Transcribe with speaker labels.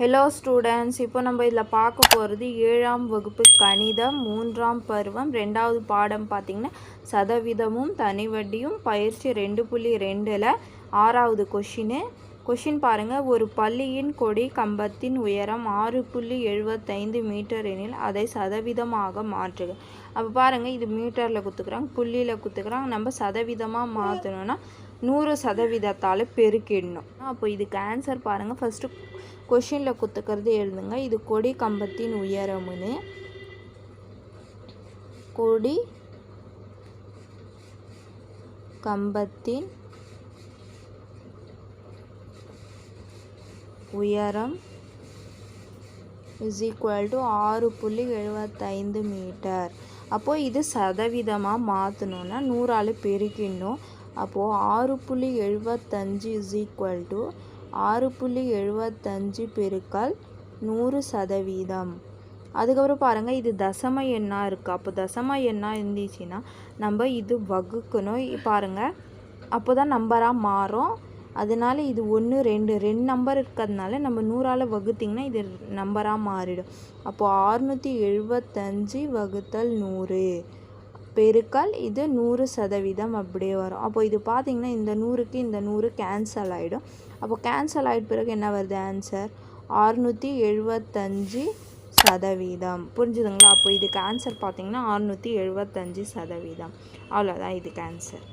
Speaker 1: Hello students இப்போ நம்ம இதில் பார்க்க போகிறது ஏழாம் வகுப்பு கணிதம் மூன்றாம் பருவம் ரெண்டாவது பாடம் பார்த்திங்கன்னா சதவீதமும் தனிவட்டியும் பயிற்சி ரெண்டு புள்ளி ரெண்டில் ஆறாவது கொஷினு கொஷின் பாருங்கள் ஒரு பள்ளியின் கொடி கம்பத்தின் உயரம் ஆறு புள்ளி எழுபத்தைந்து மீட்டர் எனில் அதை சதவீதமாக மாற்றுக. அப்போ பாருங்கள் இது மீட்டரில் குத்துக்கிறாங்க புள்ளியில் குத்துக்கிறாங்க. நம்ம சதவீதமாக மாற்றணும்னா நூறு சதவீதத்தால் பெருக்கிடணும் அப்போ இதுக்கு ஆன்சர் பாருங்கள் ஃபஸ்ட்டு கொஷினில் குத்துக்கிறது எழுதுங்க. இது கொடி கம்பத்தின் உயரம்னு கொடி கம்பத்தின் உயரம் இஸ் ஈக்குவல் டு ஆறு புள்ளி எழுபத்தைந்து மீட்டர். அப்போது இது சதவீதமாக மாற்றணுன்னா நூறால் பெருக்கிடணும் அப்போது ஆறு புள்ளி எழுபத்தஞ்சு இஸ் ஈக்குவல் டு ஆறு புள்ளி எழுபத்தஞ்சு பெருக்கல் நூறு சதவீதம். அதுக்கப்புறம் பாருங்கள் இது தசம எண்ணாக இருக்குது அப்போ தசம எண்ணாக இருந்துச்சுன்னா நம்ம இது வகுக்கணும். பாருங்கள் அப்போ தான் நம்பராக மாறும். அதனால இது ஒன்று ரெண்டு ரெண்டு நம்பர் இருக்கிறதுனால நம்ம நூறால் வகுத்திங்கன்னா இது நம்பராக மாறிடும். அப்போது ஆறுநூற்றி எழுபத்தஞ்சு வகுத்தல் நூறு. பெருக்கல் இது நூறு சதவீதம் அப்படியே வரும். அப்போ இது பார்த்திங்கன்னா இந்த நூறுக்கு இந்த நூறு கேன்சல் ஆகிடும் அப்போ கேன்சல் ஆகிட்ட பிறகு என்ன வருது ஆன்சர் ஆறுநூற்றி எழுபத்தஞ்சு சதவீதம். புரிஞ்சுதுங்களா? அப்போ இதுக்கு ஆன்சர் பார்த்திங்கன்னா ஆறுநூற்றி எழுபத்தஞ்சு சதவீதம். அவ்வளோதான் இதுக்கு ஆன்சர்